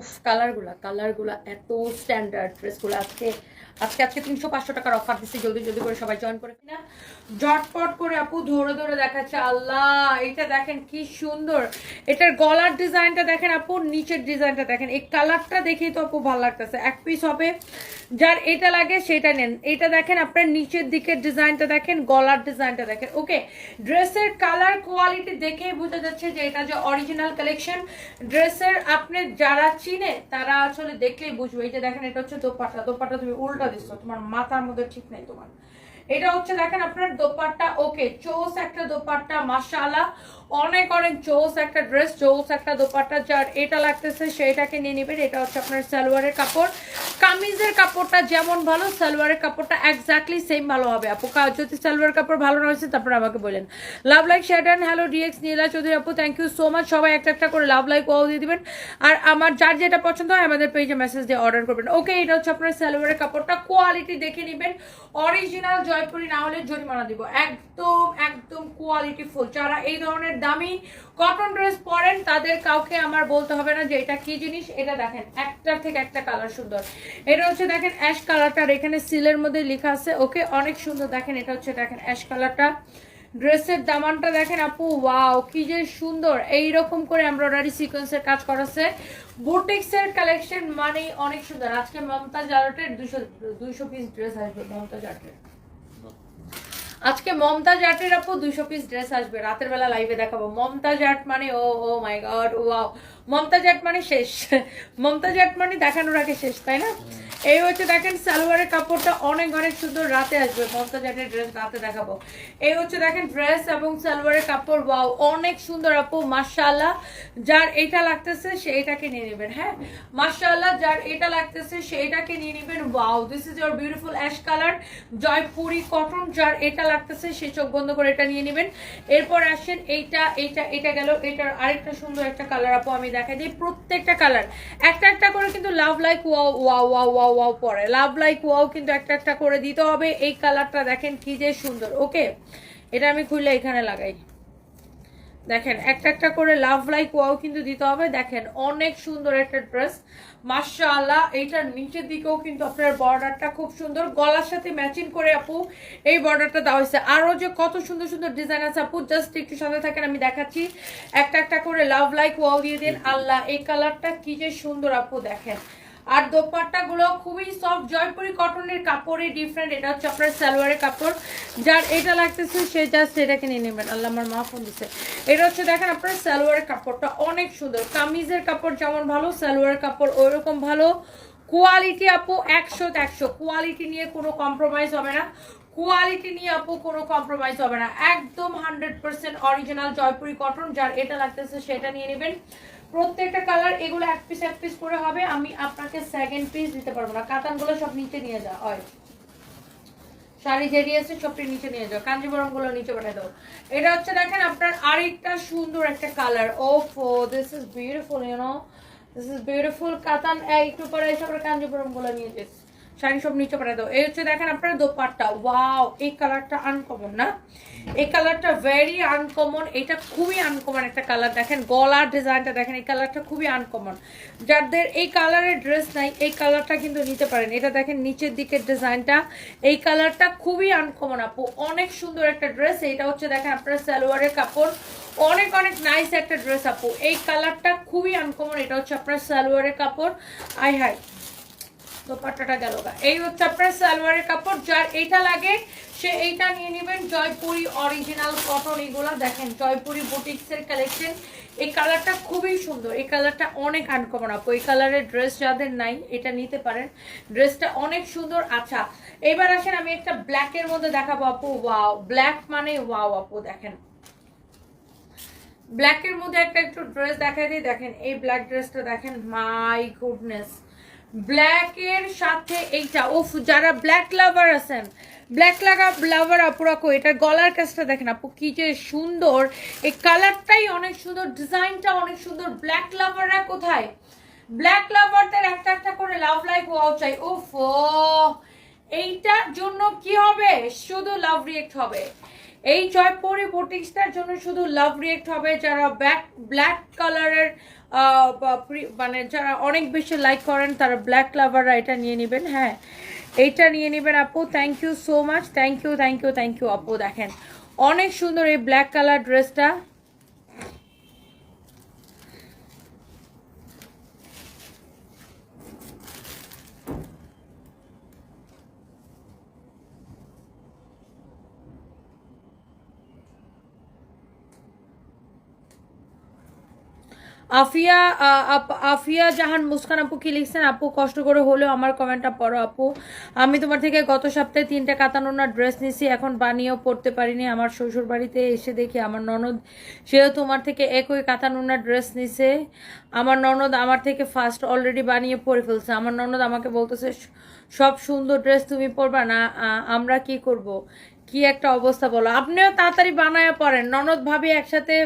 উফ, কালারগুলা কালারগুলা এত স্ট্যান্ডার্ড ড্রেসগুলো। আজকে আজকে আজকে তিনশো পাঁচশো টাকার অফার দিচ্ছি জলদি জলদি করে সবাই জয়েন করে কিনা। ঝটপট করে আপু, ধরে ধরে দেখাচ্ছে। আল্লাহ এটা দেখেন কি সুন্দর। এটার গলার ডিজাইনটা দেখেন আপু, নিচের ডিজাইনটা দেখেন। এই কালারটা দেখেই তো আপু ভালো লাগতেছে। এক পিস হবে, যার এটা লাগে সেটা নেন। এটা দেখেন আপনার নিচের দিকের ডিজাইনটা দেখেন, গলার ডিজাইনটা দেখেন। ওকে ড্রেসের কালার কোয়ালিটি দেখেই বোঝা যাচ্ছে যে এটা যে অরিজিনাল কালেকশন ড্রেসের আপনি যারা চিনে, তারা আসলে দেখলেই বুঝবে। এই যে দেখেন, এটা হচ্ছে দোপাট্টা। দোপাট্টা তুমি উল্টা দিচ্ছ, তোমার মাথার মধ্যে ঠিক নেই তোমার। এটা হচ্ছে দেখেন আপনার দোপাট্টা, ওকে চোস একটা দোপাট্টা মাসালা অনেক অনেক চোস একটা ড্রেস চোস একটা দোপাট্টা, যার এটা লাগতেছে সেটাকে নিয়ে নেবেন। এটা হচ্ছে আপনার সালোয়ারের কাপড়। কামিজের কাপড়টা যেমন ভালো, সালোয়ারের কাপড়টা এক্স্যাক্টলি সেম ভালো হবে। আপু যদি সালোয়ার কাপড় ভালো না হয়েছে, তারপর আমাকে বলেন। লাভ লাইক শ্যাটান হ্যালো ডিএক্স নীলা চৌধুরী আপু থ্যাংক ইউ সো মাচ সবাই একটা একটা করে লাভ লাইক ওয়াও দিয়ে দিবেন। আর আমার যার যেটা পছন্দ হয়, আমাদের পেজে মেসেজ দিয়ে অর্ডার করবেন। ওকে এটা হচ্ছে আপনার সালোয়ারের কাপড়টা। কোয়ালিটি দেখে নেবেন। অরিজিনাল জয়পুরি না হলে জরিমানা দিব। একদম একদম কোয়ালিটি ফুল যারা এই ধরনের দামি কটন ড্রেস পরেন, তাদের কাউকে আমার বলতে হবে না যে এটা কি জিনিস, এটা দেখেন, একটা থেকে একটা কালার সুন্দর। এটা হচ্ছে দেখেন অ্যাশ কালারটা এখানে সিলের মধ্যে লেখা আছে। ওকে অনেক সুন্দর। দেখেন, এটা হচ্ছে দেখেন অ্যাশ কালারটা ড্রেসের দামানটা দেখেন আপু ওয়াও কি যে সুন্দর। এই রকম করে এমব্রয়ডারি সিকোয়েন্সের কাজ করাছে। বুটিক্সের কালেকশন মানেই অনেক সুন্দর। আজকে মমতাজ আর্টের দুশো দুইশো পিস ড্রেস আসবে, মমতাজ আর্টের। আজকে মমতাজ আর্টের আপু দুইশো পিস ড্রেস আসবে। রাতের বেলা লাইভে দেখাবো। মমতাজ আর্ট মানে oh O my god wow Mumtaz art মানে শেষ। মমতাজ আর্ট মানে দেখানোর আগে শেষ, তাই না? এই হচ্ছে দেখেন, সালোয়ারের কাপড়টা অনেক অনেক সুন্দর রাতে আসবে। মমতাজ আর্টের ড্রেস রাতে দেখাবো। এই হচ্ছে দেখেন, ড্রেস এবং সালোয়ারের কাপড়, ওয়াও, অনেক সুন্দর আপু, মাশাআল্লাহ। যার এটা লাগতেছে, সে এটাকে নিয়ে নেবেন হ্যাঁ? মাশাআল্লাহ, যার এটা লাগতেছে সেইটাকে নিয়ে নেবেন, wow this is your beautiful ash colour Jaipuri cotton যার এটা লাগতেছে, সে চোখ বন্ধ করে এটা নিয়ে নেবেন। এরপর আসেন, এইটা এইটা এটা গেল, এটার আরেকটা সুন্দর একটা কালার আপু, আমি দেখাই যায় প্রত্যেকটা কালার একটা একটা করে কিন্তু love like wow wow wow wow wow পরে। লাভ লাইক ওয়াও কিন্তু একটা একটা করে দিতে হবে। এই কালারটা দেখেন কি যে সুন্দর ওকে এটা আমি খুললে এখানে লাগাই। দেখেন একটা একটা করে লাভ লাইক ওয়াও কিন্তু দিতে হবে। দেখেন অনেক সুন্দর একটা ড্রেস মাশাআল্লাহ এইটার নিচের দিকেও কিন্তু আপনার বর্ডারটা খুব সুন্দর। গলার সাথে ম্যাচিং করে আপু এই বর্ডারটা দেওয়া হয়েছে। আরও যে কত সুন্দর সুন্দর ডিজাইন আছে আপু জাস্ট একটু সাথে থাকেন আমি দেখাচ্ছি। একটা একটা করে লাভ লাইক ওয়াও দিয়ে দিন। আল্লাহ এই কালারটা কি যে সুন্দর আপু দেখেন। আর দোপাট্টা গুলো খুবই সফট জয়পুরি কটনের কাপড়ে ডিফারেন্ট এটা হচ্ছে আপনার সালোয়ারের কাপড়। যার এটা লাগতেছে, সে জাস্ট এটাকে নিয়ে নেবেন। আল্লাহ আমার মা ফোন দিচ্ছে এটা হচ্ছে দেখেন আপনার সালোয়ারের কাপড়টা অনেক সুন্দর। কামিজের কাপড় যেমন ভালো, সালোয়ারের কাপড় ওইরকম ভালো। কোয়ালিটি আপু একশো একশো কোয়ালিটি নিয়ে কোনো কম্প্রোমাইজ হবে না। কোয়ালিটি নিয়ে আপু কোনো কম্প্রোমাইজ হবে না। একদম hundred percent original Jaipuri cotton যার এটা লাগতেছে, সেটা নিয়ে নেবেন। প্রত্যেকটা কালার এগুলো এক পিস এক পিস করে হবে, আমি আপনাকে সেকেন্ড পিস দিতে পারব না। কাতানগুলো সব নিচে নিয়ে যা হয়। শাড়ি যেটি আছে সবটি নিচে নিয়ে যাও। কাঞ্জিবরমগুলো নিচে পাঠিয়ে দাও। এটা হচ্ছে দেখেন আপনার আরেকটা সুন্দর একটা কালার ও ফো this is beautiful you know this is beautiful কাতান একটু পরে এসে আমরা কাঞ্জিবরমগুলো নিয়ে যাস শাড়ি সব নিচে পাঠিয়ে দাও। এই হচ্ছে দেখেন আপনার দোপাট্টা। ওয়াও, এই কালারটা আনকমন না? এই কালারটা ভেরি আনকমন এটা খুবই আনকমন একটা কালার। দেখেন গলার ডিজাইনটা দেখেন, এই কালারটা খুবই আনকমন যাদের এই কালারের ড্রেস নাই, এই কালারটা কিন্তু নিতে পারেন। এটা দেখেন নিচের দিকের ডিজাইনটা এই কালারটা খুবই আনকমন আপু। অনেক সুন্দর একটা ড্রেস এটা হচ্ছে দেখেন আপনার সালোয়ারের কাপড়। অনেক অনেক নাইস একটা ড্রেস আপু। এই কালারটা খুবই আনকমন এটা হচ্ছে আপনার সালোয়ারের কাপড়। আই হাই দোপাট্টাটা গেল। এই হচ্ছে আপনার সালোয়ারের কাপড়, যার এইটা লাগে, সে এইটা নিয়ে নেবেন, জয়পুরি অরিজিনাল কটন এগুলা দেখেন, জয়পুরি বুটিক্সের কালেকশন এই কালারটা খুবই সুন্দর, এই কালারটা অনেক আনকমন আপু, এই কালারের ড্রেস যাদের নাই, এটা নিতে পারেন। ড্রেসটা অনেক সুন্দর আচ্ছা এবার আসেন আমি একটা ব্ল্যাকের মধ্যে দেখাবো আপু ওয়াও ব্ল্যাক মানে ওয়াও আপু, দেখেন। ব্ল্যাকের মধ্যে একটা একটু ড্রেস দেখাই দিই, দেখেন, এই ব্ল্যাক ড্রেসটা দেখেন মাই গুডনেস ব্ল্যাকের সাথে এইটা ওফ যারা ব্ল্যাক লাভার আছেন, ব্ল্যাক লাগা, লাভার আপুরাকো এটার গলার কাজটা দেখেন আপু, কি যে সুন্দর। এই কালারটাই অনেক সুন্দর, ডিজাইনটা অনেক সুন্দর, ব্ল্যাক লাভাররা কোথায়? ব্ল্যাক লাভারদের একটা একটা করে লাভ লাইক হওয়া চাই ওফ এইটার জন্য কি হবে? শুধু লাভ রিয়েক্ট হবে। এই জয়পুরি বুটিক্সটার জন্য শুধু লাভ রিয়েক্ট হবে যারা ব্ল্যাক ব্ল্যাক কালারের মানে যারা অনেক বেশি লাইক করেন, তারা ব্ল্যাক লাভাররা এটা নিয়ে নেবেন হ্যাঁ। এইটা নিয়ে নেবেন আপু thank you so much thank you thank you thank you আপু, দেখেন। অনেক সুন্দর এই ব্ল্যাক কালার ড্রেসটা আফিয়া আপ- আফিয়া জাহান মুস্কান আপু কি লিখছেন? আপু, কষ্ট করে হলেও আমার কমেন্টটা পড়ো আপু। আমি তোমার থেকে গত সপ্তাহে তিনটে কাতানোনার ড্রেস নিছি, এখন বানিয়েও পড়তে পারিনি। আমার শ্বশুর বাড়িতে এসে দেখি আমার ননদ, সেও তোমার থেকে একই কাতানোনার ড্রেস নিছে। আমার ননদ আমার থেকে ফার্স্ট অলরেডি বানিয়ে পরে ফেলছে। আমার ননদ আমাকে বলতেছে, "স- সব সুন্দর ড্রেস তুমি পরবা না আমরা কি করব? কি একটা অবস্থা বলো? আপনিও তাড়াতাড়ি বানায় পড়েন। ননদ, ভাবি একসাথে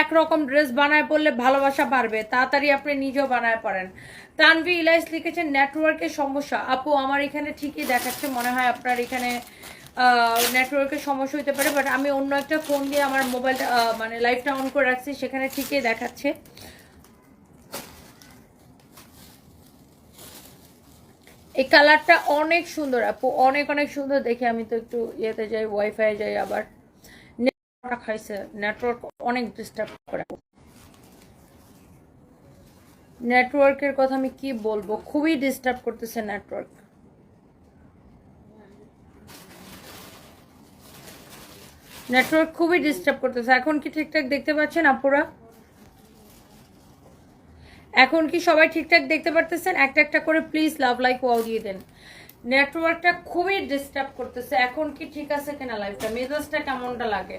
একরকম ড্রেস বানায় পড়লে ভালোবাসা বাড়বে। তাড়াতাড়ি আপনি নিজেও বানায় পড়েন। তানভি ইলাইস লিখেছেন, নেটওয়ার্কের সমস্যা। আপু, আমার এখানে ঠিকই দেখাচ্ছে, মনে হয় আপনার এখানে নেটওয়ার্কের সমস্যা হতে পারে বাট আমি অন্য একটা ফোন দিয়ে আমার মোবাইলটা মানে লাইভটা অন করে রাখছি, সেখানে ঠিকই দেখাচ্ছে। এই কালারটা অনেক সুন্দর, আপু। অনেক অনেক সুন্দর। দেখে, আমি তো একটু ইয়েতে যাই ওয়াইফাই যাই আবার। নেটওয়ার্ক খাইছে। নেটওয়ার্ক অনেক ডিস্টার্ব করে নেটওয়ার্কের কথা আমি কি বলব? খুবই ডিস্টার্ব করতেছে নেটওয়ার্ক নেটওয়ার্ক খুবই ডিস্টার্ব করতেছে। এখন কি ঠিকঠাক দেখতে পাচ্ছেন আপুরা? এখন কি সবাই ঠিকঠাক দেখতে পারতেছেন? একটা একটা করে প্লিজ লাভ লাইক ওয়াও দিয়ে দেন। নেটওয়ার্কটা খুবই ডিস্টার্ব করতেছে। এখন কি ঠিক আছে কিনা লাইফটা মেজাজটা কেমনটা লাগে?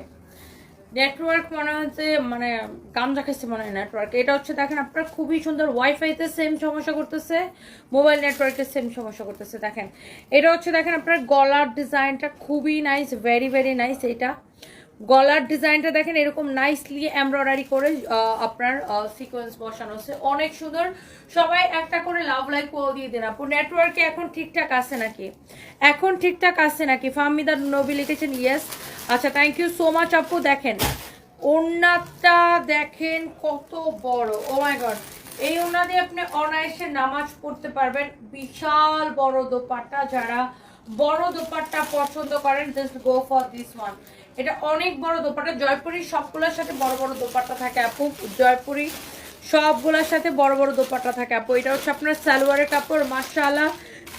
নেটওয়ার্ক মনে হচ্ছে মানে গামজা খাইছে মনে হয় নেটওয়ার্ক এটা হচ্ছে দেখেন, আপনার খুবই সুন্দর ওয়াইফাইতে সেম সমস্যা করতেছে মোবাইল নেটওয়ার্কে সেম সমস্যা করতেছে, দেখেন। এটা হচ্ছে দেখেন, আপনার গলার ডিজাইনটা খুবই নাইস ভেরি ভেরি নাইস এটা। গলার ডিজাইনটা দেখেন, এরকম নাইসলি এমব্রয়ডারি করে আপনার সিকোয়েন্স বসানো হচ্ছে। অনেক সুন্দর। সবাই একটা করে লাভ লাইক দিয়ে দিন আপু। নেটওয়ার্কে এখন ঠিকঠাক আছে নাকি? এখন ঠিকঠাক আছে নাকি? ফাহমিদা নবী লিখেছেন ইয়েস আচ্ছা থ্যাংক ইউ সো মাচ আপু। দেখেন, ওড়নাটা দেখেন কত বড়। ও মাই গড এই ওড়না দিয়ে আপনি অনায়াসে নামাজ পড়তে পারবেন। বিশাল বড় দোপাট্টা। যারা বড় দোপাট্টা পছন্দ করেন just go for this one এটা অনেক বড় দোপাট্টা। জয়পুরি সবগুলোর সাথে বড় বড় দোপাট্টা থাকে আপু। জয়পুরি সবগুলোর সাথে বড় বড় দোপাট্টা থাকে আপু। এটা হচ্ছে আপনার সালোয়ারের কাপড় মাশাআল্লাহ।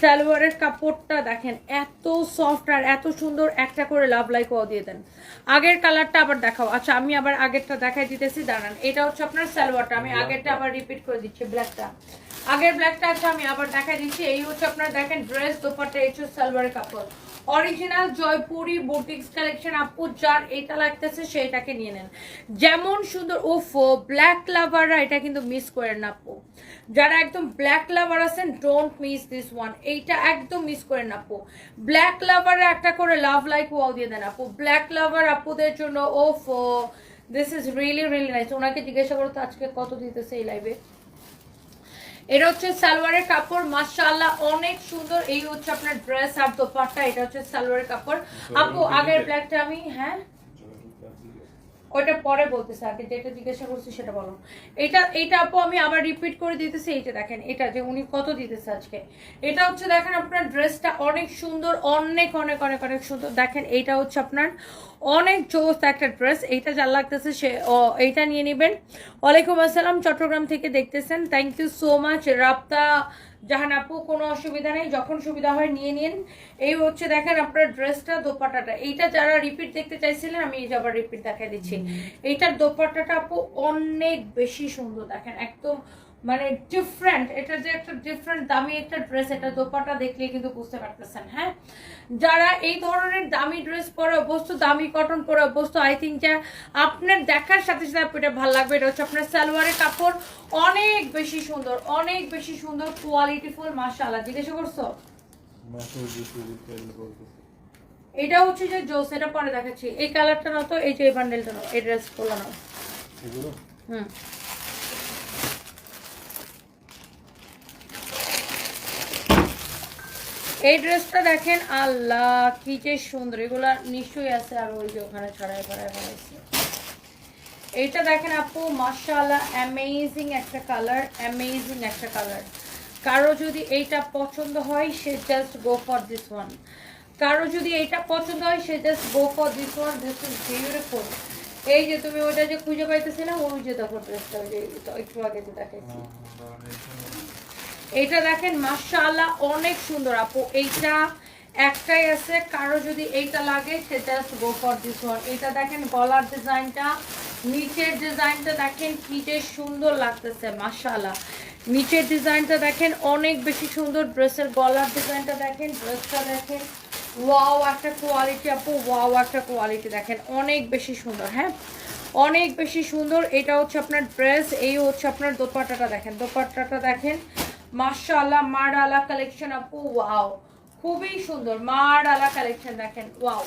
সালোয়ারের কাপড়টা দেখেন এত সফট আর এত সুন্দর একটা করে লাভ লাইক দিয়ে দেন। আগের কালারটা আবার দেখাও। আচ্ছা আমি আবার আগেরটা দেখাই দিতেছি দাঁড়ান। এটা হচ্ছে আপনার সালোয়ারটা। আমি আগেরটা আবার রিপিট করে দিচ্ছি ব্ল্যাকটা আগের ব্ল্যাকটা আছে আমি আবার দেখাই দিচ্ছি। এই হচ্ছে আপনার দেখেন ড্রেস দোপাট্টা এই হচ্ছে সালোয়ারের কাপড়। অরিজিনাল জয়পুরি বুটিক্স কালেকশন আপু, যার এটা লাগতেছে, সেইটাকে নিয়ে নেন। যেমন সুন্দর ওফ ব্ল্যাক লাভাররা এটা কিন্তু মিস করেন না আপু। যারা একদম ব্ল্যাক লাভার আছেন ডোন্ট মিস দিস ওয়ান এইটা একদম মিস করেন আপু। ব্ল্যাক লাভারে একটা করে লাভ লাইক ওয়াও দিয়ে দেন আপু। ব্ল্যাক লাভার আপুদের জন্য ওফ this is really really nice ওনাকে জিজ্ঞাসা করো তো আজকে কত দিতেছে এই লাইভে এটা হচ্ছে সালোয়ারের কাপড় মাশাআল্লাহ অনেক সুন্দর। এই হচ্ছে আপনার ড্রেস আর দোপাট্টা এটা হচ্ছে সালোয়ারের কাপড়। আপু আগের ব্ল্যাকটা আমি হ্যাঁ? ওইটা পরে বলতেছে আগে যেটা জিজ্ঞাসা করছি সেটা বলো। এটা এটা আপু আমি আবার রিপিট করে দিতেছি এইটা দেখেন, এটা যে উনি কত দিতেছে আজকে। এটা হচ্ছে দেখেন আপনার ড্রেসটা অনেক সুন্দর, অনেক অনেক অনেক অনেক সুন্দর। দেখেন, এইটা হচ্ছে আপনার অনেক জোস একটা ড্রেস এইটা যার লাগতেছে সে এইটা নিয়ে নেবেন। ওয়ালাইকুম আসসালাম, চট্টগ্রাম থেকে দেখতেছেন। Thank you so much Raabta Jahan আপু কোনো অসুবিধা নেই যখন সুবিধা হয় নিয়ে নিন। এই হচ্ছে দেখেন আপনার ড্রেসটা দোপাটাটা এইটা যারা রিপিট দেখতে চাইছিলেন আমি এই আবার রিপিট দেখাই দিচ্ছি। এইটার দোপাটাটা আপু অনেক বেশি সুন্দর দেখেন একদম মানে ডিফারেন্ট এটা যে একটা ডিফারেন্ট দামি একটা ড্রেস এটা দোপাটা দেখলে কিন্তু বুঝতে পারতেছেন হ্যাঁ? যারা এই ধরনের দামি ড্রেস পরে অভ্যস্ত দামি কটন পরে অভ্যস্ত আই থিঙ্ক যে আপনার দেখার সাথে সাথে আপনার এটা ভালো লাগবে। এটা হচ্ছে আপনার সালোয়ারের কাপড় অনেক বেশি সুন্দর অনেক বেশি সুন্দর কোয়ালিটিফুল মাশাআল্লাহ। জিজ্ঞাসা করছ? এটা হচ্ছে যে জোস এটা পরে দেখাচ্ছি। এই কালারটা না তো এই যে এই বান্ডেলটা নাও এই ড্রেসগুলো নাও। হুম। এই ড্রেসটা দেখেন, আল্লাহ, কি যে সুন্দর। এগুলা নিশ্চয়ই আছে আর ওই যে ওখানে ছড়াই ছড়াই বানাইছে। এইটা দেখেন আপু, মাশাআল্লাহ অ্যামেজিং একটা কালার অ্যামেজিং একটা কালার কারও যদি এইটা পছন্দ হয়, সে just go for this one কারও যদি এইটা পছন্দ হয়, সে just go for this one this is beautiful এই যে তুমি ওটা যে খুঁজে পাইতেছি না ওই যে দেখো ড্রেসটা ওই যে একটু আগে যে দেখাইছি। এটা দেখেন, মাশাআল্লাহ, অনেক সুন্দর আপু। এইটা একটাই আছে, কারও যদি এইটা লাগে, সে just go for this one এটা দেখেন, গলার ডিজাইনটা, নিচের ডিজাইনটা দেখেন, কি যে সুন্দর লাগতেছে, মাশাআল্লাহ। নিচের ডিজাইনটা দেখেন, অনেক বেশি সুন্দর। ড্রেসের গলার ডিজাইনটা দেখেন, ড্রেসটা দেখেন। ওয়াও, একটা কোয়ালিটি আপু, ওয়াও, একটা কোয়ালিটি দেখেন, অনেক বেশি সুন্দর হ্যাঁ? অনেক বেশি সুন্দর। এটা হচ্ছে আপনার ড্রেস, এই হচ্ছে আপনার দোপাট্টাটা দেখেন। দোপাট্টাটা দেখেন মাশাআল্লাহ মারআলা কালেকশন আপু ওয়াও, খুবই সুন্দর মারআলা কালেকশন দেখেন, ওয়াও।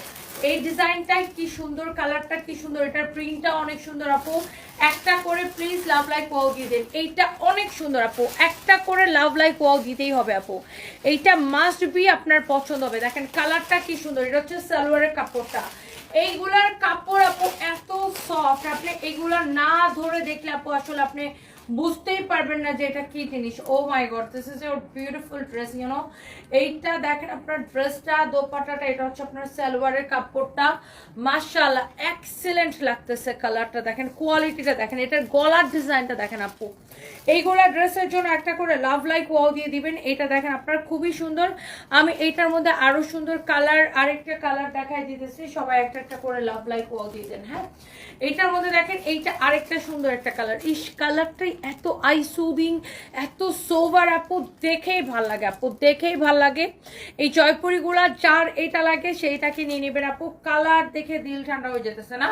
এই ডিজাইনটাই কি সুন্দর, কালারটা কি সুন্দর, এটার প্রিন্টটা অনেক সুন্দর, আপু। একটা করে প্লিজ লাভ লাইক ওয়াও দিয়ে দেন। এইটা অনেক সুন্দর, আপু। একটা করে লাভ লাইক ওয়াও দিতেই হবে, আপু। এইটা মাস্ট বি আপনার পছন্দ হবে। দেখেন, কালারটা কি সুন্দর, এটা হচ্ছে সালোয়ারের কাপড়টা। এইগুলার কাপড়, আপু, এত সফট আপনি এগুলা না ধরে দেখলে, আপু, আসলে আপনি বুঝতেই পারবেন না যে এটা কি জিনিস। ও my god this is your beautiful dress you know এইটা দেখেন আপনার ড্রেসটা দোপাটাটা এটা হচ্ছে আপনার সালোয়ারের কাপড়টা। মাশাআল্লাহ এক্সেলেন্ট লাগতেছে কালারটা দেখেন কোয়ালিটিটা দেখেন, এটার গলার ডিজাইনটা দেখেন আপু। এইগুলা ড্রেসের জন্য একটা করে লাভ লাইক ওয়াও দিয়ে দিবেন, এটা দেখেন আপনার খুবই সুন্দর। আমি এইটার মধ্যে আরও সুন্দর কালার আরেকটা কালার দেখাই দিতেছি, সবাই একটা একটা করে লাভ লাইক ওয়াও দিয়ে দেন হ্যাঁ। এইটার মধ্যে দেখেন, এইটা আরেকটা সুন্দর একটা কালার ইস কালারটাই এত আই সুদিং এত সোভার আপু, দেখেই ভালো লাগে, আপু, দেখেই ভালো লাগে। এই জয়পুরিগুলা যার এটা লাগে, সেইটাকে নিয়ে নেবেন, আপু। কালার দেখে দিল ঠান্ডা হয়ে যেতেছে না?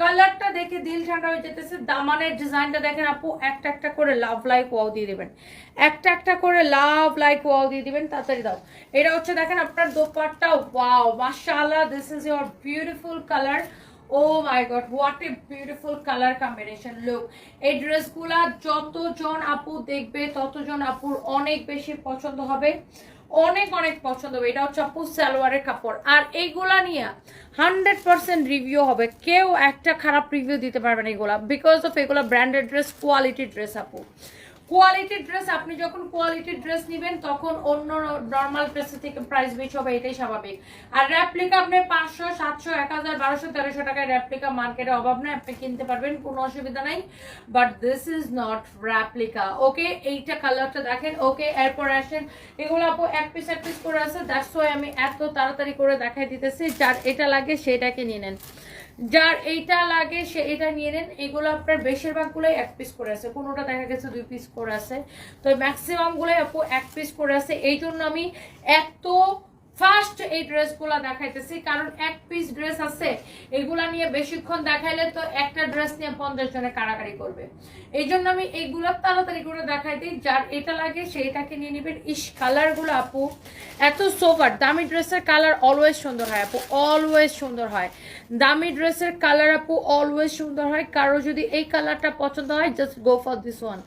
কালারটা দেখে দিল ঠান্ডা হয়ে যেতেছে, দামানের ডিজাইনটা দেখেন, আপু, একটা একটা করে লাভ লাইক ওয়াও দিয়ে দেবেন। একটা একটা করে লাভ লাইক ওয়াও দিয়ে দিবেন, তাড়াতাড়ি দাও। এটা হচ্ছে, দেখেন, আপনার দোপাট্টা ওয়াও মাশাআল্লাহ this is your beautiful colour oh my god what a beautiful colour combination look এই ড্রেসগুলা যতজন আপু দেখবে, ততজন আপুর অনেক বেশি পছন্দ হবে। অনেক অনেক পছন্দ হবে। এটা হচ্ছে আপু সালোয়ারের কাপড়। আর এইগুলা নিয়ে হান্ড্রেড পার্সেন্ট রিভিউ হবে। কেউ একটা খারাপ রিভিউ দিতে পারবে না এগুলা। বিকজ অফ এগুলা ব্র্যান্ডেড ড্রেস কোয়ালিটি ড্রেস আপু। কোয়ালিটির ড্রেস আপনি যখন কোয়ালিটির ড্রেস নেবেন, তখন অন্য নর্মাল ড্রেসের থেকে প্রাইস বেশি হবে, এটাই স্বাভাবিক। আর র্যাপ্লিকা আপনি পাঁচশো, সাতশো, এক হাজার, বারোশো, তেরোশো টাকায় র্যাপ্লিকা মার্কেটে অভাব নেই, আপনি কিনতে পারবেন, কোনো অসুবিধা নাই। But this is not replica okay এইটা কালারটা দেখেন ওকে এরপর আসেন, এগুলো আপু এক পিস এক পিস করে আছে দ্যাটস আমি এত তাড়াতাড়ি করে দেখাই দিতেছি, যার এটা লাগে সেটাকে নিয়ে নেন। যার এইটা লাগে, সে এটা নিয়ে নেন। এগুলো আপনার বেশিরভাগগুলোই এক পিস করে আছে। কোনোটা দেখা গেছে দুই পিস করে আছে। তো ম্যাক্সিমামগুলোই আপু এক পিস করে আছে। এই জন্য আমি এত ফার্স্ট এই ড্রেসগুলো দেখাইতেছি। কারণ এক পিস ড্রেস আছে, এগুলা নিয়ে বেশিক্ষণ দেখাইলে তো একটা ড্রেস নিয়ে পঞ্চাশ জনে কারাকারি করবে। এই জন্য আমি এইগুলো তাড়াতাড়ি করে দেখাই দিই। যার এটা লাগে সেইটাকে নিয়ে নেবেন। ইস কালারগুলো আপু, এত সোফার দামি ড্রেসের কালার অলওয়েজ সুন্দর হয় আপু অলওয়েজ সুন্দর হয়। দামি ড্রেসের কালার আপু অলওয়েজ সুন্দর হয়। কারও যদি এই কালারটা পছন্দ হয় just go for this one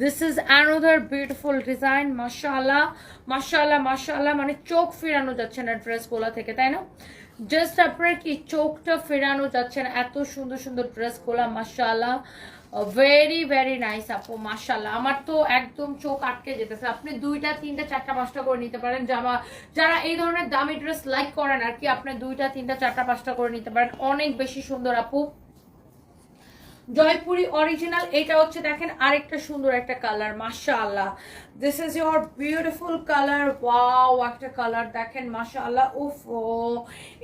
this is another beautiful design মাসাল্লাহ মাসাল্লাহ মাসাল্লাহ মানে চোখ ফেরানো যাচ্ছে না ড্রেসগুলো থেকে, তাই না? জাস্ট আপনার কি চোখটা ফেরানো যাচ্ছে না, এত সুন্দর সুন্দর ড্রেসগুলো, মাশাআল্লাহ। ভেরি ভেরি নাইস আপু, মাশাআল্লাহ। আমার তো একদম চোখ আটকে যেতেছে। আপনি দুইটা, তিনটা, চারটা পাঁচটা করে নিতে পারেন। জামা, যারা এই ধরনের দামি ড্রেস লাইক করেন আর কি, আপনি দুইটা, তিনটা, চারটা, পাঁচটা করে নিতে পারেন। অনেক বেশি সুন্দর আপু। জয়পুরি অরিজিনাল এটা হচ্ছে দেখেন আরেকটা সুন্দর একটা কালার মাসা আল্লাহ this is your beautiful colour wow একটা কালার দেখেন মাশা আল্লাহ উফ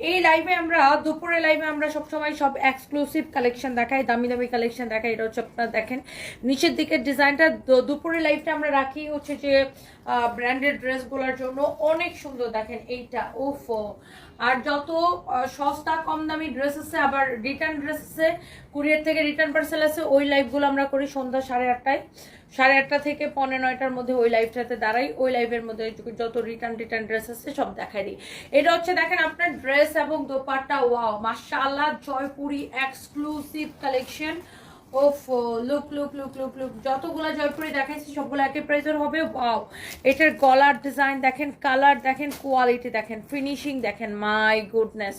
এই লাইভে আমরা দুপুরে লাইভে আমরা সবসময় সব এক্সক্লুসিভ কালেকশন দেখাই, দামি দামি কালেকশন দেখাই, এটা হচ্ছে আপনারা দেখেন। নিচের দিকের ডিজাইনটা দুপুরে লাইভটা আমরা রাখি হচ্ছে যে ব্র্যান্ডেড ড্রেসগুলোর জন্য। অনেক সুন্দর দেখেন, এইটা উফ আর যত সস্তা, কম দামি ড্রেস আছে, আবার রিটার্ন ড্রেস আছে, কুরিয়ার থেকে রিটার্ন পার্সেল আছে, ওই লাইভগুলো আমরা করি সন্ধ্যা সাড়ে আটটায়। সাড়ে আটটা থেকে পনেরো নয়টার মধ্যে ওই লাইভটাতে দাঁড়াই, ওই লাইভের মধ্যে যত রিটার্ন রিটার্ন ড্রেস আছে সব দেখাই দিই। এটা হচ্ছে দেখেন আপনার ড্রেস এবং দোপাট্টা ওয়াও মার্শাল্লাহ জয়পুরি এক্সক্লুসিভ কালেকশন ওফ look look look look look যতগুলো জয়পুরি দেখাইছি, সবগুলো হবে এটার গলার ডিজাইন দেখেন কালার দেখেন কোয়ালিটি দেখেন ফিনিশিং দেখেন মাই গুডনেস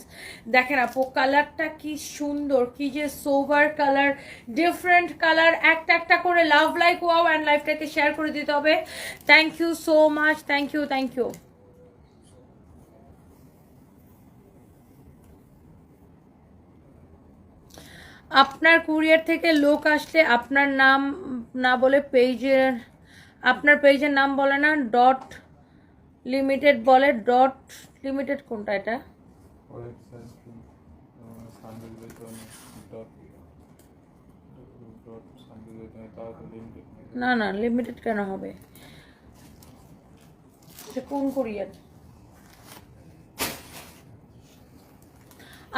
দেখেন কালারটা কি সুন্দর, কি যে সোভার কালার ডিফারেন্ট কালার একটা একটা করে লাভ লাইক ওয়াও অ্যান্ড লাইফটাকে শেয়ার করে দিতে হবে। Thank you so much thank you thank you আপনার কুরিয়ার থেকে লোক আসলে আপনার নাম না বলে পেজের আপনার পেজের নাম বলে না ডট লিমিটেড বলে ডট লিমিটেড কোনটা এটা? না না লিমিটেড কেন হবে? কোন কুরিয়ার?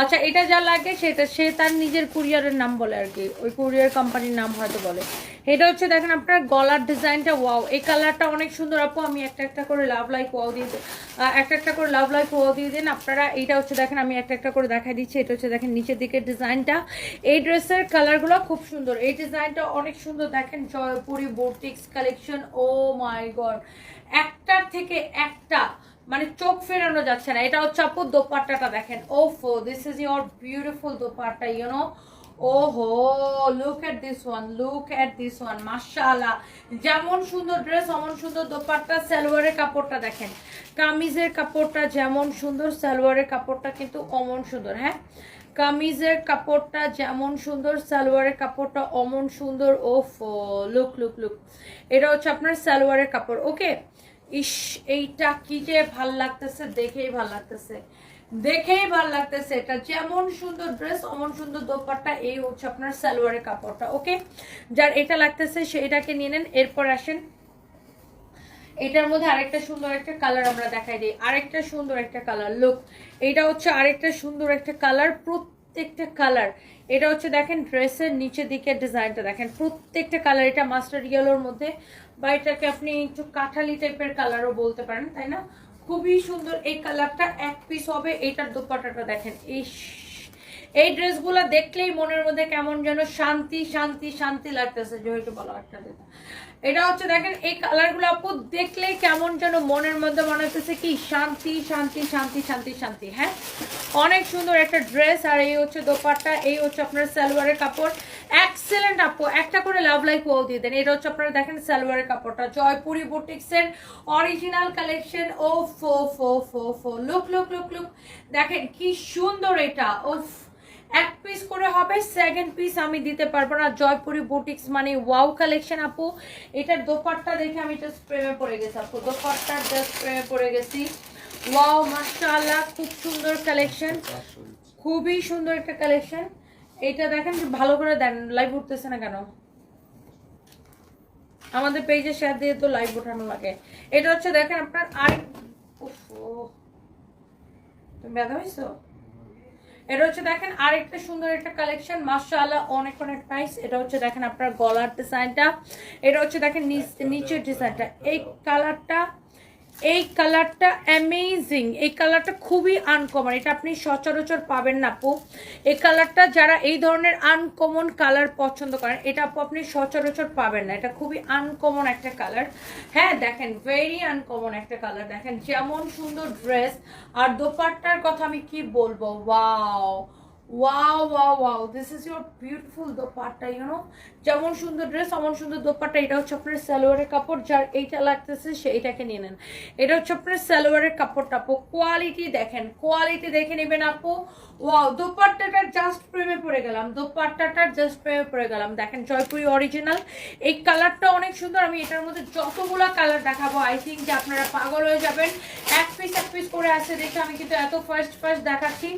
আচ্ছা এটা যা লাগে সেটা, সে তার নিজের কুরিয়ারের নাম বলে আর কি। ওই কুরিয়ার কোম্পানির নাম হয়তো বলে। এটা হচ্ছে, দেখেন আপনার গলার ডিজাইনটা, ওয়াও। এই কালারটা অনেক সুন্দর, আপু। আমি একটা একটা করে লাভ লাইক ওয়াও দিয়ে। একটা একটা করে লাভ লাইক ওয়াও দিয়ে দিন। আপনারা, এইটা হচ্ছে, দেখেন, আমি একটা একটা করে দেখা দিচ্ছি। এটা হচ্ছে, দেখেন, নিচের দিকে ডিজাইনটা। এই ড্রেসের কালারগুলো খুব সুন্দর। এই ডিজাইনটা অনেক সুন্দর, দেখেন, Jaipuri boutiques collection. Oh my god! একটার থেকে একটা মানে চোখ ফেরানো যাচ্ছে না। এটা হচ্ছে আপু দোপাট্টাটা দেখেন। ও ফো this is your beautiful dupatta you know ওহো look at this one look at this one মাশাআল্লাহ। যেমন সুন্দর ড্রেস অমন সুন্দর দোপাট্টা, সালোয়ারের কাপড়টা দেখেন। কামিজের কাপড়টা যেমন সুন্দর, সালোয়ারের কাপড়টা কিন্তু অমন সুন্দর হ্যাঁ? কামিজের কাপড়টা যেমন সুন্দর, সালোয়ারের কাপড়টা অমন সুন্দর, ওফ লুক লুক লুক এটা হচ্ছে আপনার সালোয়ারের কাপড় ওকে ইস, এইটা কি যে ভালো লাগতেছে, দেখেই ভালো লাগতেছে। দেখেই ভালো লাগতেছে এটা। যেমন সুন্দর ড্রেস অমন সুন্দর এই হচ্ছে আপনার সালোয়ারের কাপড়টা ওকে যার এটা লাগতেছে নিয়ে নেন। এরপর আসেন। এটার মধ্যে আরেকটা সুন্দর একটা কালার আমরা দেখাই দিই। আরেকটা সুন্দর একটা কালার লুক এটা হচ্ছে আরেকটা সুন্দর একটা কালার প্রত্যেকটা কালার এটা হচ্ছে দেখেন ড্রেসের নিচের দিকের ডিজাইনটা দেখেন। প্রত্যেকটা কালার এটা মাস্টার ইয়েলোর মধ্যে। বা এটাকে আপনি একটু কাঠালি টাইপের কালারও বলতে পারেন, তাই না? খুবই সুন্দর এই কালারটা এক পিস হবে, এটার দোপাট্টাটা দেখেন, ইস। এই ড্রেসগুলো দেখলেই মনের মধ্যে কেমন যেন শান্তি শান্তি শান্তি লাগতেছে যেহেতু বলো একটা এটা হচ্ছে দেখেন, এই কালারগুলো আপু দেখলেই কেমন যেন মনের মধ্যে মনে হচ্ছে কি শান্তি শান্তি শান্তি শান্তি শান্তি হ্যাঁ? অনেক সুন্দর একটা ড্রেস আর এই হচ্ছে দোপাট্টা, এই হচ্ছে আপনার সালোয়ারের কাপড়। এক্সেলেন্ট আপু। একটা করে লাভ লাইক ও দিয়ে দেন। এটা হচ্ছে আপনারা দেখেন সালোয়ারের কাপড়টা। জয়পুরি বুটিক্সের অরিজিনাল কালেকশন ও ফো ফো ফো ফো লুক লুক লুক লুক দেখেন কি সুন্দর এটা। ওফ। এক পিস করে হবে সেকেন্ড পিস আমি দিতে পারব না। জয়পুরি বুটিক্স মানে ওয়াও কালেকশন আপু। এটার দোপাট্টা দেখে আমি জাস্ট প্রেমে পড়ে গেছি আপু। দোপাট্টা জাস্ট প্রেমে পড়ে গেছি। ওয়াও মাশাআল্লাহ খুব সুন্দর কালেকশন খুবই সুন্দর একটা কালেকশন এটা দেখেন ভালো করে দেন লাইভ উঠতেছে না কেন? আমাদের পেজে শেয়ার দিয়ে তো লাইভ ওঠানো লাগে। এটা হচ্ছে দেখেন আপনার ও। তুমি ব্যথা হয়েছো? এটা হচ্ছে দেখেন আরেকটা সুন্দর একটা কালেকশন মাশাআল্লাহ অনেক অনেক প্রাইস এটা হচ্ছে দেখেন আপনার গলার ডিজাইনটা এটা হচ্ছে দেখেন নিচ- নিচের ডিজাইনটা এই কালারটা এই কালারটা অ্যামেজিং এই কালারটা খুবই আনকমন এটা আপনি সচরাচর পাবেন না, আপু। এই কালারটা যারা এই ধরনের আনকমন কালার পছন্দ করেন, এটা আপু আপনি সচরাচর পাবেন না। এটা খুবই আনকমন একটা কালার হ্যাঁ দেখেন ভেরি আনকমন একটা কালার দেখেন, যেমন সুন্দর ড্রেস আর দোপাট্টার কথা আমি কি বলব? Wow wow wow wow this is your beautiful dupatta you know যেমন সুন্দর ড্রেস অমন সুন্দর দোপাট্টা, এটা হচ্ছে আপনার সালোয়ারের কাপড়, যার এইটা লাগতেছে সেইটাকে নিয়ে নেন। এটা হচ্ছে আপনার সালোয়ারের কাপড়টা, আপু। কোয়ালিটি দেখেন কোয়ালিটি দেখে নেবেন আপু। ওয়াও দোপাট্টাটার জাস্ট প্রেমে পড়ে গেলাম, দোপাট্টাটার জাস্ট প্রেমে পড়ে গেলাম। দেখেন, জয়পুরি অরিজিনাল এই কালারটা অনেক সুন্দর, আমি এটার মধ্যে যতগুলো কালার দেখাবো আই থিঙ্ক যে আপনারা পাগল হয়ে যাবেন। এক পিস এক পিস করে আসে দেখে আমি কিন্তু এত ফার্স্ট ফার্স্ট দেখাচ্ছি।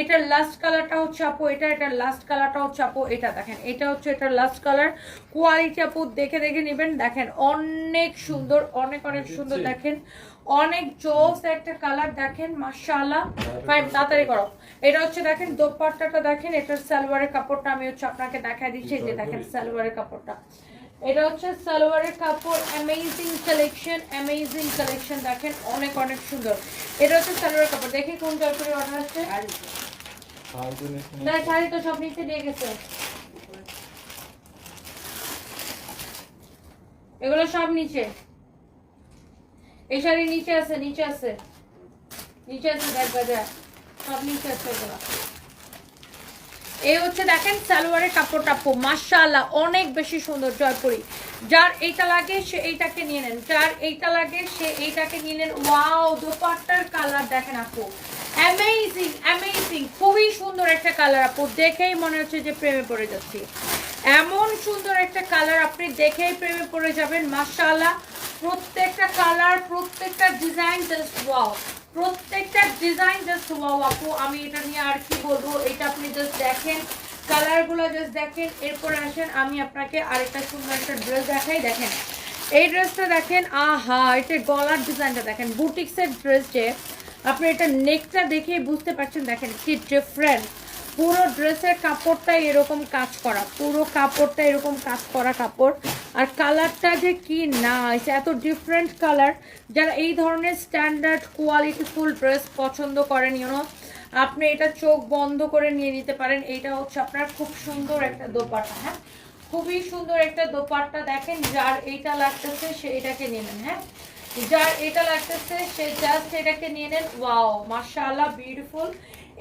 এটার লাস্ট কালারটা হচ্ছে আপু, এটা, এটার লাস্ট কালারটা হচ্ছে আপু, এটা দেখেন, এটা হচ্ছে এটার লাস্ট কালার কোয়ালিটি আপু দেখে দেখে নেবেন। দেখেন অনেক সুন্দর অনেক অনেক সুন্দর দেখেন। অনেক জোস একটা কালার দেখেন মাশাআল্লাহ। ফাইভ তাড়াতাড়ি করো। এটা হচ্ছে দেখেন দোপাট্টাটা দেখেন এটার সালোয়ারের কাপড়টা আমি হচ্ছে আপনাকে দেখা দিচ্ছি যে দেখেন সালোয়ারের কাপড়টা। এটা হচ্ছে সালোয়ারের কাপড় অ্যামেজিং কালেকশন অ্যামেজিং কালেকশন দেখেন অনেক অনেক সুন্দর। এটা হচ্ছে সালোয়ারের কাপড়। দেখি কোন জয়পুরি অর্ডার নিয়েছি না শাড়ি তো সব নিচে নিয়ে গেছে। এগুলো সব নিচে। এই শাড়ি নিচে আছে নিচে আছে। নিচে আছে, দেখ বাজার সব নিচে আছে এগুলো। এই হচ্ছে দেখেন সালোয়ারের কাপড়টা আপু, মাশাআল্লাহ, অনেক বেশি সুন্দর, জয়পুরি। যার এইটা লাগে, সে এইটাকে নিয়ে নেন। যার এইটা লাগে, সে এইটাকে নিয়ে নেন। ওয়াও, দোপাট্টার কালার দেখেন আপু। অ্যামেজিং অ্যামেজিং খুবই সুন্দর একটা কালার আপু। দেখেই মনে হচ্ছে যে প্রেমে পড়ে যাচ্ছি। এমন সুন্দর একটা কালার আপনি দেখেই প্রেমে পড়ে যাবেন, মাশাআল্লাহ। প্রত্যেকটা কালার প্রত্যেকটা ডিজাইন জাস্ট ওয়াও প্রত্যেকটা ডিজাইন জাস্ট ওয়াও আপু, আমি এটা নিয়ে আর কি বলব? এটা আপনি জাস্ট দেখেন কালারগুলো জাস্ট দেখেন, এরপরে আসেন, আমি আপনাকে আরেকটা সুন্দর একটা ড্রেস দেখাই, দেখেন। এই ড্রেসটা দেখেন, আহা, এটা গলার ডিজাইনটা দেখেন, বুটিক্সের ড্রেস যে, আপনি এটা নেকটা দেখেই বুঝতে পারছেন, দেখেন কি ডিফারেন্ট পুরো ড্রেসের কাপড়টা এরকম কাজ করা, পুরো কাপড়টা এরকম কাজ করা কাপড়। আর কালারটা যে কি না এত ডিফারেন্ট কালার যারা এই ধরনের স্ট্যান্ডার্ড কোয়ালিটিফুল ড্রেস পছন্দ করেন ইউনো আপনি এটা চোখ বন্ধ করে নিয়ে নিতে পারেন। এইটা হচ্ছে আপনার খুব সুন্দর একটা দোপাট্টা হ্যাঁ? খুবই সুন্দর একটা দোপাট্টা দেখেন, যার এইটা লাগতেছে সে এটাকে নিয়ে নেন হ্যাঁ? যার এটা লাগতেছে সে জাস্ট এটাকে নিয়ে নেন। ওয়াও মাশাআল্লাহ বিউটিফুল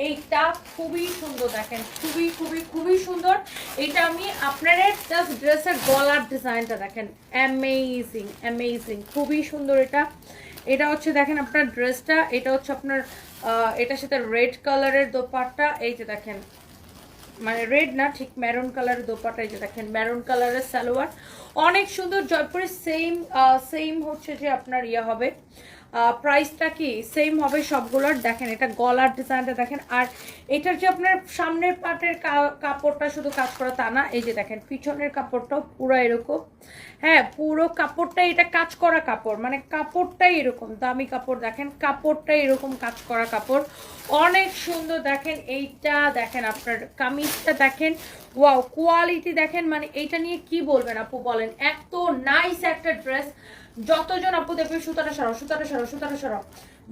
এইটা খুবই সুন্দর দেখেন, খুবই খুবই খুবই সুন্দর। এটা আমি আপনাদের জাস্ট ড্রেসের গলার ডিজাইনটা দেখেন অ্যামেজিং অ্যামেজিং খুবই সুন্দর এটা। এটা হচ্ছে দেখেন আপনার ড্রেসটা এটা হচ্ছে আপনার এটার সাথে রেড কালারের দোপাট্টা, এই যে দেখেন। মানে রেড না, ঠিক মেরুন কালারের দোপাটা এই যে দেখেন মেরুন কালারের সালোয়ার। অনেক সুন্দর, জয়পুরের সেম সেম হচ্ছে যে আপনার ইয়ে হবে। প্রাইসটা কি সেম হবে সবগুলোর? দেখেন, এটা গলার ডিজাইনটা দেখেন। আর এটার যে আপনার সামনের পাটের কাপড়টা শুধু কাজ করা তা না, এই যে দেখেন, পিছনের কাপড়টাও পুরো এরকম। হ্যাঁ পুরো কাপড়টাই এটা কাজ করা কাপড় মানে কাপড়টাই এরকম, দামি কাপড় দেখেন, কাপড়টাই এরকম কাজ করা কাপড়। অনেক সুন্দর দেখেন, এইটা দেখেন আপনার কামিজটা দেখেন। ওয়াও কোয়ালিটি দেখেন মানে এইটা নিয়ে কি বলবেন আপু বলেন? এত নাইস একটা ড্রেস যতজন আপু দেখবে সুতাটা সরাও সুতাটা সরাও সুতাটা সরাও।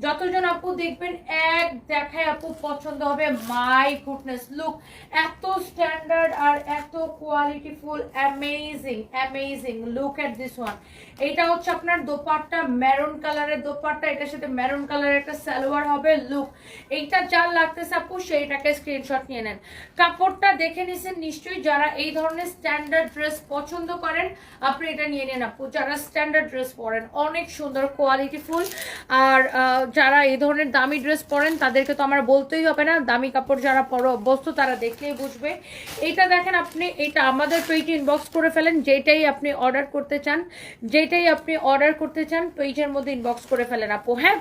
যতজন আপু দেখবেন, এক দেখায় আপু পছন্দ হবে মাই গুডনেস লুক এত স্ট্যান্ডার্ড আর এত qualityful amazing amazing look at this one এটা হচ্ছে আপনার দোপাট্টা মেরুন কালারের দোপাট্টা, এটার সাথে মেরুন কালারের একটা সালোয়ার হবে লুক এইটা যার লাগতেছে আপু, সেইটাকে স্ক্রিনশট নিয়ে নেন। কাপড়টা দেখে নিছেন নিশ্চয়ই, যারা এই ধরনের স্ট্যান্ডার্ড ড্রেস পছন্দ করেন, আপনি এটা নিয়ে নেন আপু। যারা স্ট্যান্ডার্ড ড্রেস পরেন, অনেক সুন্দর কোয়ালিটিফুল আর যারা এই ধরনের দামি ড্রেস পরেন, তাদেরকে তো আমার বলতেই হবে না। দামি কাপড় যারা পরো, অভ্যস্ত, তারা দেখলেই বুঝবে। এইটা দেখেন আপনি এটা আমাদের পেজে ইনবক্স করে ফেলেন, যেটাই আপনি অর্ডার করতে চান। যেটাই আপনি অর্ডার করতে চান পেজের মধ্যে ইনবক্স করে ফেলেন, আপু হ্যাঁ?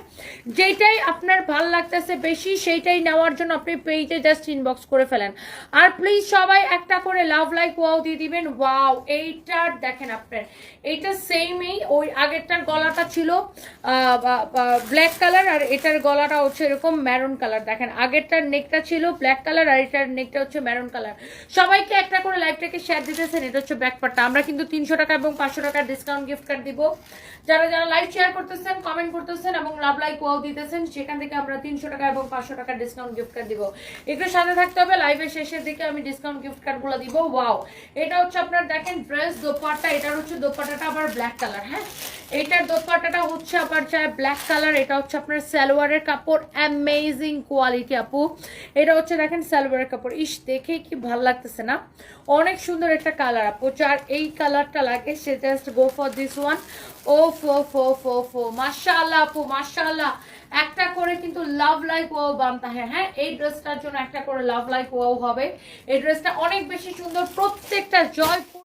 যেটাই আপনার ভালো লাগতেছে বেশি, সেইটাই নেওয়ার জন্য আপনি পেজে জাস্ট ইনবক্স করে ফেলেন। আর প্লিজ সবাই একটা করে লাভ লাইক ওয়াও দিয়ে দিবেন। ওয়াও এইটার দেখেন আপনার, এইটা সেমই ওই আগেরটার গলাটা ছিল ব্ল্যাক কালার আর এটার গলাটা হচ্ছে এরকম ম্যারুন কালার দেখেন আগেরটার নেকটা ছিল ব্ল্যাক কালার আর এটার নেকটা হচ্ছে ম্যারুন কালার সবাইকে একটা করে লাইভটাকে শেয়ার দিতেছেন, এটা হচ্ছে ব্যাকপারটা আমরা কিন্তু তিনশো টাকা এবং পাঁচশো টাকার ডিসকাউন্ট গিফট কার্ড দিব। যারা যারা লাইভ শেয়ার করতেছেন কমেন্ট করতেছেন এবং লাভ লাইক ওয়াও দিতেছেন, সেখান থেকে আমরা তিনশো টাকা এবং পাঁচশো টাকার ডিসকাউন্ট গিফট কার্ড দিব। একটু সাথে থাকতে হবে লাইভের শেষের দিকে আমি ডিসকাউন্ট গিফট কার্ডগুলো দিব। ওয়াও এটা হচ্ছে আপনার দেখেন ড্রেস দোপাট্টা, এটার হচ্ছে দোপাট্টাটা আবার ব্ল্যাক কালার হ্যাঁ? এটার দোপাট্টাটা হচ্ছে আবার চায় ব্ল্যাক কালার এটা হচ্ছে আপনার সালোয়ারের কাপড় অ্যামেজিং কোয়ালিটি আপু। এটা হচ্ছে দেখেন সালোয়ারের কাপড়। ইস, দেখে কি ভালো লাগতেছে না? অনেক সুন্দর একটা কালার আপু। যার এই কালারটা লাগে, সে just go for this one ও ফো ফো ফো ফো মাশাআল্লাহ আপু, মাশাআল্লাহ। একটা করে কিন্তু লাভ লাইক ওয়াও বানতা হ্যাঁ হ্যাঁ? এই ড্রেসটার জন্য একটা করে লাভ লাইক ওয়াও হবে। এই ড্রেসটা অনেক বেশি সুন্দর, প্রত্যেকটা জয়পুর